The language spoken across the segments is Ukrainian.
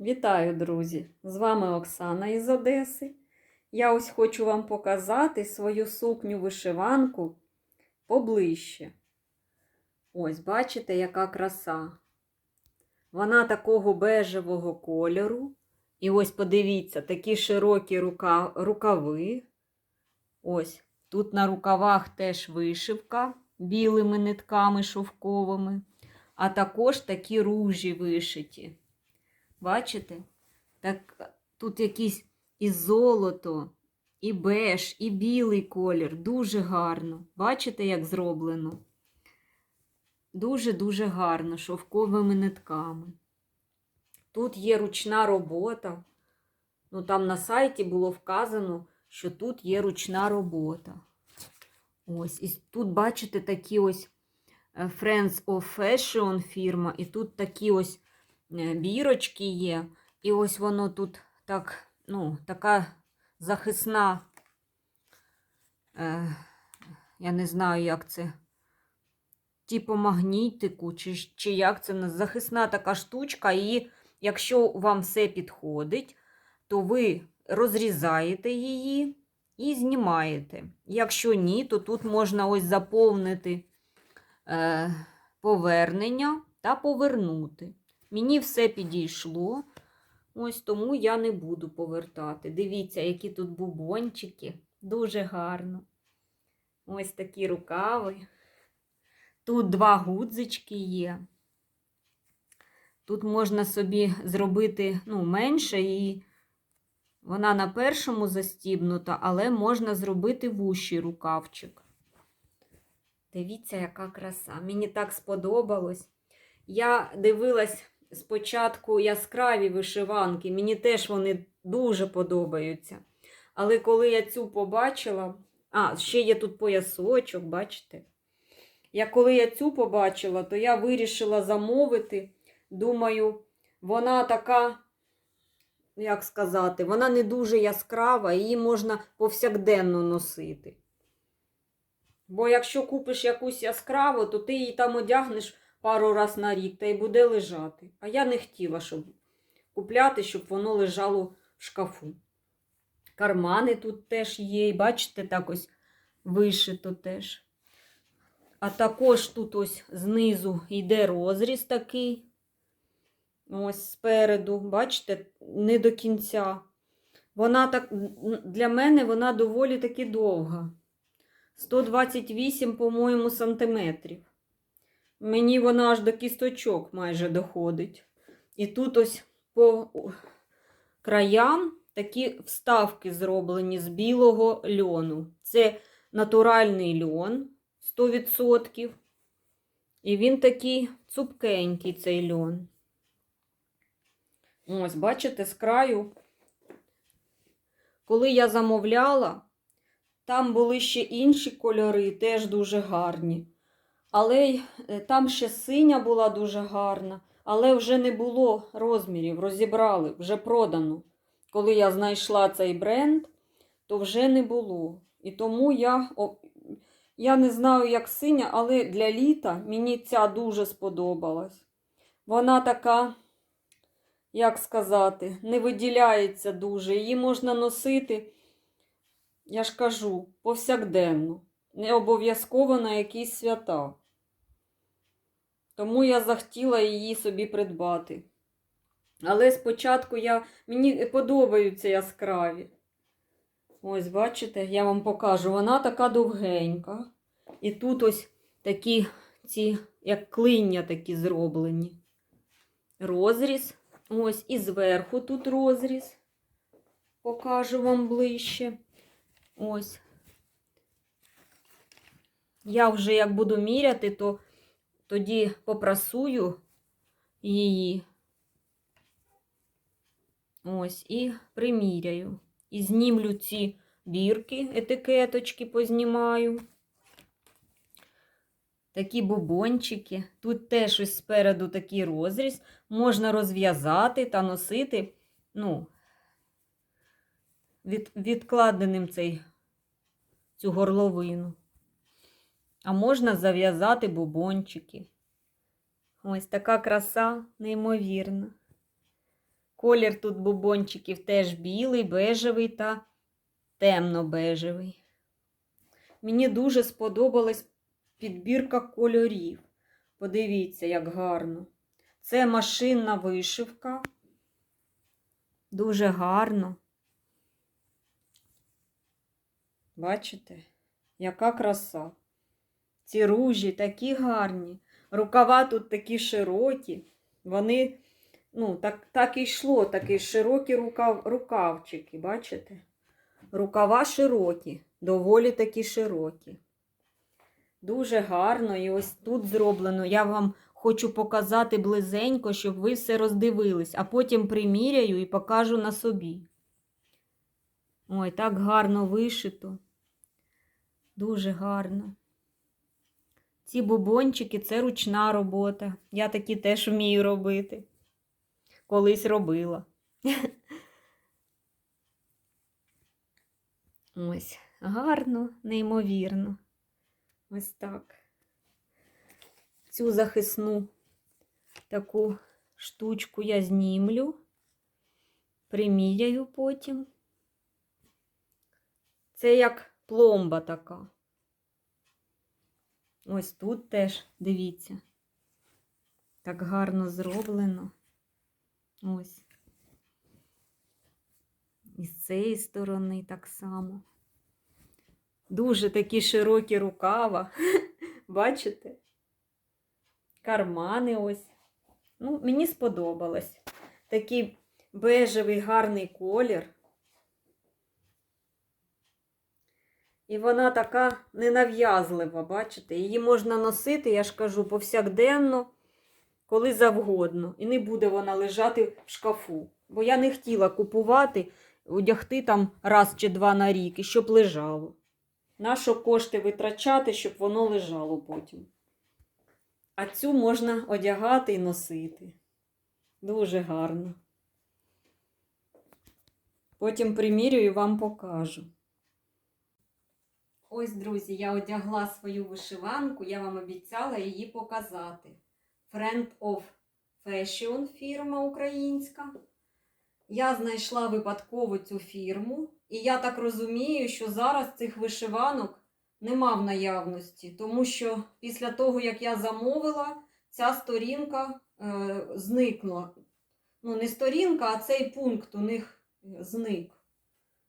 Вітаю, друзі! З вами Оксана із Одеси. Я ось хочу вам показати свою сукню вишиванку поближче. Ось, бачите, яка краса. Вона такого бежевого кольору. І ось подивіться, такі широкі рука... рукави. Ось, тут на рукавах теж вишивка білими нитками шовковими, а також такі ружі вишиті. Бачите? Так тут якісь і золото, і беж, і білий колір. Дуже гарно. Бачите, як зроблено? Дуже-дуже гарно, шовковими нитками. Тут є ручна робота. Ну, там на сайті було вказано, що тут є ручна робота. Ось, і тут, бачите, такі ось е, Friends of Fashion фірма, і тут такі ось бірочки є. І ось воно тут так, ну, така захисна, е, я не знаю, як це, типу магнітику, чи, чи як це, захисна така штучка. І якщо вам все підходить, то ви розрізаєте її і знімаєте. Якщо ні, то тут можна ось заповнити е, повернення та повернути. Мені все підійшло. Ось тому я не буду повертати. Дивіться, які тут бубончики. Дуже гарно. Ось такі рукави. Тут два гудзички є. Тут можна собі зробити ну, менше, і вона на першому застібнута, але можна зробити вущий рукавчик. Дивіться, яка краса. Мені так сподобалось. Я дивилась спочатку яскраві вишиванки, мені теж вони дуже подобаються. Але коли я цю побачила, а, ще є тут поясочок, бачите? Я коли я цю побачила, то я вирішила замовити. Думаю, вона така, як сказати, вона не дуже яскрава, її можна повсякденно носити. Бо якщо купиш якусь яскраву, то ти її там одягнеш пару раз на рік та й буде лежати. А я не хотіла, щоб купляти, щоб воно лежало в шкафу. Кармани тут теж є, і бачите, так ось вишито теж. А також тут ось знизу йде розріз такий. Ось спереду, бачите, не до кінця. Вона так, для мене вона доволі таки довга. 128, по-моєму, сантиметрів. Мені вона аж до кісточок майже доходить. І тут ось по краям такі вставки зроблені з білого льону. Це натуральний льон 100%. І він такий цупкенький, цей льон. Ось, бачите, з краю. Коли я замовляла, там були ще інші кольори, теж дуже гарні. Але е, там ще синя була дуже гарна, але вже не було розмірів, розібрали, вже продано. Коли я знайшла цей бренд, то вже не було. І тому я, я не знаю, як синя, але для літа мені ця дуже сподобалась. Вона така, як сказати, не виділяється дуже. Її можна носити, я ж кажу, повсякденно. Не обов'язково на якісь свята. Тому я захотіла її собі придбати. Але спочатку я... мені подобаються яскраві. Ось, бачите, я вам покажу. Вона така довгенька. І тут ось такі, ці, як клиння такі зроблені. Розріз. Ось, і зверху тут розріз. Покажу вам ближче. Ось. Я вже як буду міряти, то тоді попрасую її. Ось, і приміряю. І знімлю ці бірки, етикеточки познімаю. Такі бубончики. Тут теж ось спереду такий розріз. Можна розв'язати та носити, ну, від, відкладеним цей, цю горловину. А можна зав'язати бубончики. Ось така краса неймовірна. Колір тут бубончиків теж білий, бежевий та темно-бежевий. Мені дуже сподобалась підбірка кольорів. Подивіться, як гарно. Це машинна вишивка. Дуже гарно. Бачите, яка краса. Ці ружі такі гарні. Рукава тут такі широкі. Вони, ну, так, так і йшло, такі широкі рукав, рукавчики, бачите? Рукава широкі, доволі такі широкі. Дуже гарно і ось тут зроблено. Я вам хочу показати близенько, щоб ви все роздивились, а потім приміряю і покажу на собі. Ой, так гарно вишито. Дуже гарно. Ці бубончики це ручна робота. Я такі теж вмію робити. Колись робила. Ось, гарно, неймовірно. Ось так. Цю захисну таку штучку я знімлю, приміряю потім. Це як пломба така. Ось тут теж, дивіться. Так гарно зроблено. Ось. І з цієї сторони так само. Дуже такі широкі рукава. Бачите? Кармани ось. Ну, мені сподобалось. Такий бежевий гарний колір. І вона така ненав'язлива, бачите? Її можна носити, я ж кажу, повсякденно, коли завгодно. І не буде вона лежати в шкафу. Бо я не хотіла купувати, одягти там раз чи два на рік, і щоб лежало. Нащо кошти витрачати, щоб воно лежало потім. А цю можна одягати і носити. Дуже гарно. Потім примірюю і вам покажу. Ось, друзі, я одягла свою вишиванку, я вам обіцяла її показати. Friend of Fashion фірма українська. Я знайшла випадково цю фірму, і я так розумію, що зараз цих вишиванок нема в наявності, тому що після того, як я замовила, ця сторінка е, зникла. Ну, не сторінка, а цей пункт у них зник.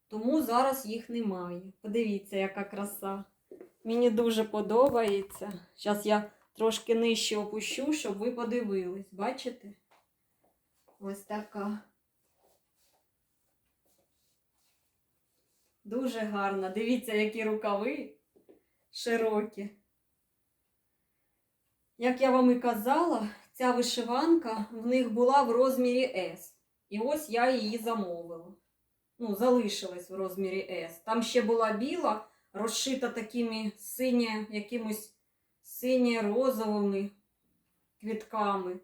Тому зараз їх немає. Подивіться, яка краса. Мені дуже подобається. Зараз я трошки нижче опущу, щоб ви подивились. Бачите? Ось така. Дуже гарна. Дивіться, які рукави широкі. Як я вам і казала, ця вишиванка в них була в розмірі S. І ось я її замовила. Ну, залишилась в розмірі S. Там ще була біла, розшита такими сині, якимось синє-розовими квітками.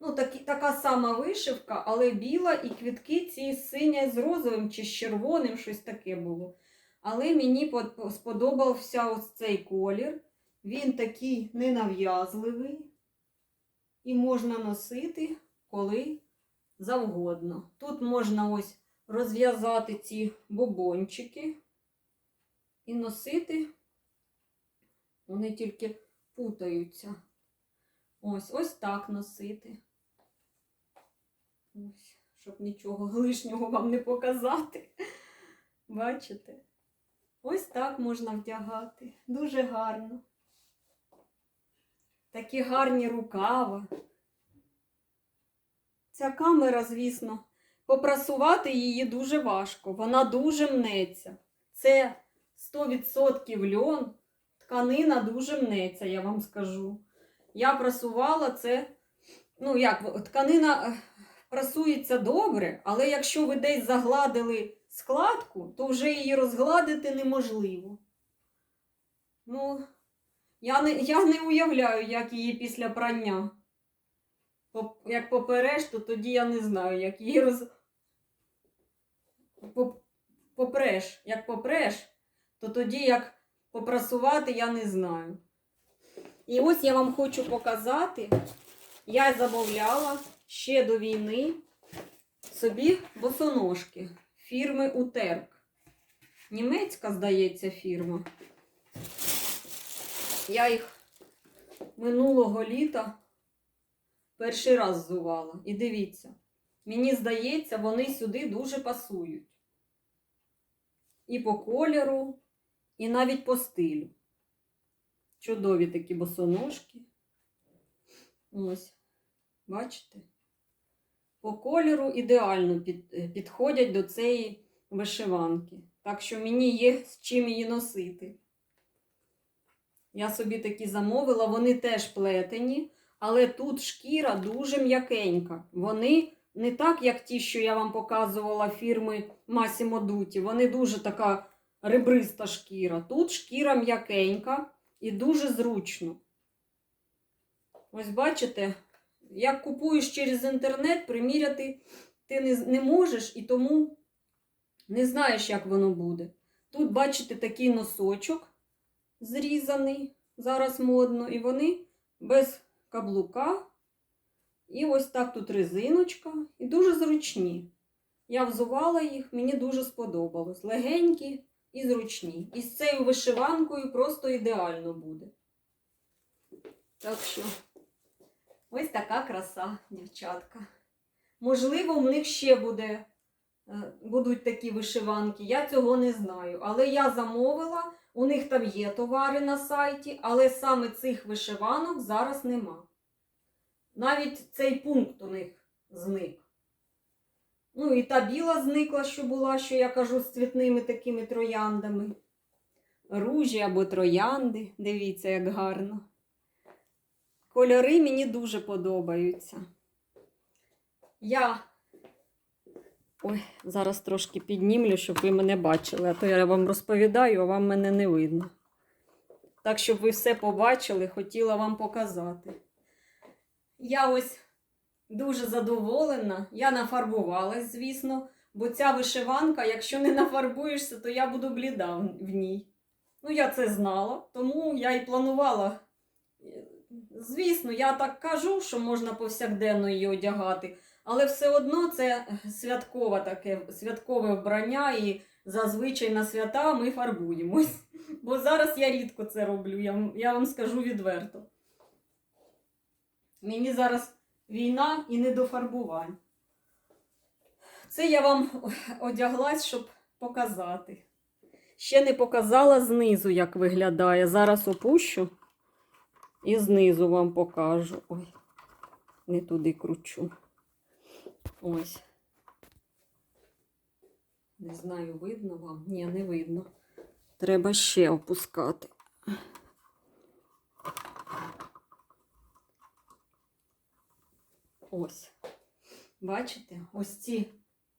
Ну, такі, така сама вишивка, але біла, і квітки ці синя з розовим чи з червоним, щось таке було. Але мені сподобався ось цей колір. Він такий ненав'язливий і можна носити коли завгодно. Тут можна ось розв'язати ці бобончики і носити. Вони тільки путаються. Ось, ось так носити. Ось, щоб нічого лишнього вам не показати. Бачите? Ось так можна вдягати. Дуже гарно. Такі гарні рукава. Ця камера, звісно, попрасувати її дуже важко. Вона дуже мнеться. Це 100% льон. Тканина дуже мнеться, я вам скажу. Я прасувала це. Ну, як, тканина е, прасується добре, але якщо ви десь загладили складку, то вже її розгладити неможливо. Ну, я не, я не уявляю, як її після прання. Як попереш, то тоді я не знаю, як її роз. Поп- Попреш, як попреш, то тоді як попрасувати, я не знаю. І ось я вам хочу показати. Я замовляла ще до війни собі босоножки фірми Утерк. Німецька, здається, фірма. Я їх минулого літа перший раз зувала. І дивіться, мені здається, вони сюди дуже пасують. І по кольору, і навіть по стилю. Чудові такі босоножки. Ось, бачите? По кольору ідеально під, е, підходять до цієї вишиванки. Так що мені є з чим її носити. Я собі такі замовила, вони теж плетені, але тут шкіра дуже м'якенька. Вони не так, як ті, що я вам показувала фірми Massimo Dutti. Вони дуже така ребриста шкіра. Тут шкіра м'якенька і дуже зручно. Ось бачите, як купуєш через інтернет, приміряти ти не, не можеш і тому не знаєш, як воно буде. Тут, бачите, такий носочок зрізаний, зараз модно, і вони без каблука. І ось так тут резиночка, і дуже зручні. Я взувала їх, мені дуже сподобалось. Легенькі і зручні. І з цією вишиванкою просто ідеально буде. Так що, ось така краса, дівчатка. Можливо, в них ще буде, е, будуть такі вишиванки. Я цього не знаю. Але я замовила, у них там є товари на сайті, але саме цих вишиванок зараз нема. Навіть цей пункт у них зник. Ну, і та біла зникла, що була, що я кажу, з цвітними такими трояндами. Ружі або троянди. Дивіться, як гарно. Кольори мені дуже подобаються. Я. Ой, зараз трошки піднімлю, щоб ви мене бачили, а то я вам розповідаю, а вам мене не видно. Так, щоб ви все побачили, хотіла вам показати. Я ось дуже задоволена. Я нафарбувалась, звісно, бо ця вишиванка, якщо не нафарбуєшся, то я буду бліда в ній. Ну, я це знала, тому я і планувала. Звісно, я так кажу, що можна повсякденно її одягати, але все одно це святкове таке святкове вбрання, і зазвичай на свята ми фарбуємось. Бо зараз я рідко це роблю, я, я вам скажу відверто. Мені зараз війна і не до фарбувань. Це я вам одяглась, щоб показати. Ще не показала знизу, як виглядає. Зараз опущу і знизу вам покажу. Ой, не туди кручу. Ось. Не знаю, видно вам? Ні, не видно. Треба ще опускати. Ось. Бачите? Ось ці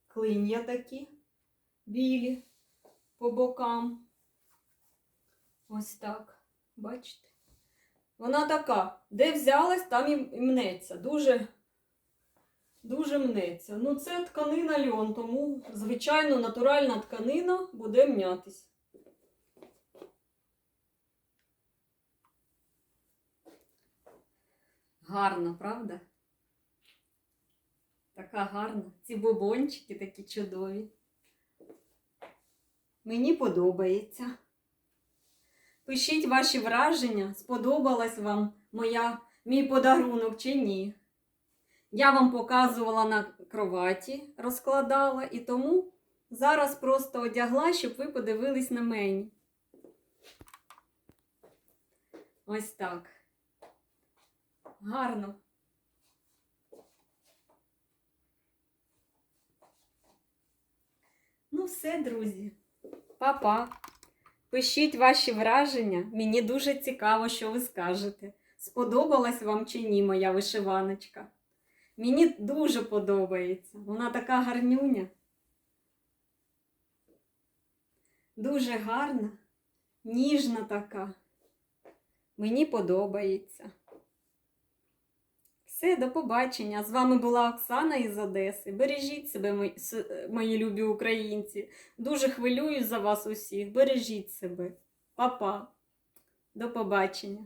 клин'я такі білі по бокам. Ось так. Бачите? Вона така, де взялась, там і мнеться. Дуже, дуже мнеться. Ну, це тканина льон, тому, звичайно, натуральна тканина буде мнятись. Гарно, правда? Така гарна. Ці бобончики такі чудові. Мені подобається. Пишіть ваші враження, сподобалась вам моя, мій подарунок чи ні. Я вам показувала на кроваті, розкладала, і тому зараз просто одягла, щоб ви подивились на мені. Ось так. Гарно. Ну, все, друзі. Па-па. Пишіть ваші враження. Мені дуже цікаво, що ви скажете. Сподобалась вам чи ні моя вишиваночка? Мені дуже подобається. Вона така гарнюня. Дуже гарна, ніжна така. Мені подобається. Все, до побачення. З вами була Оксана із Одеси. Бережіть себе, мої, любі українці. Дуже хвилююсь за вас усіх. Бережіть себе. Па-па. До побачення.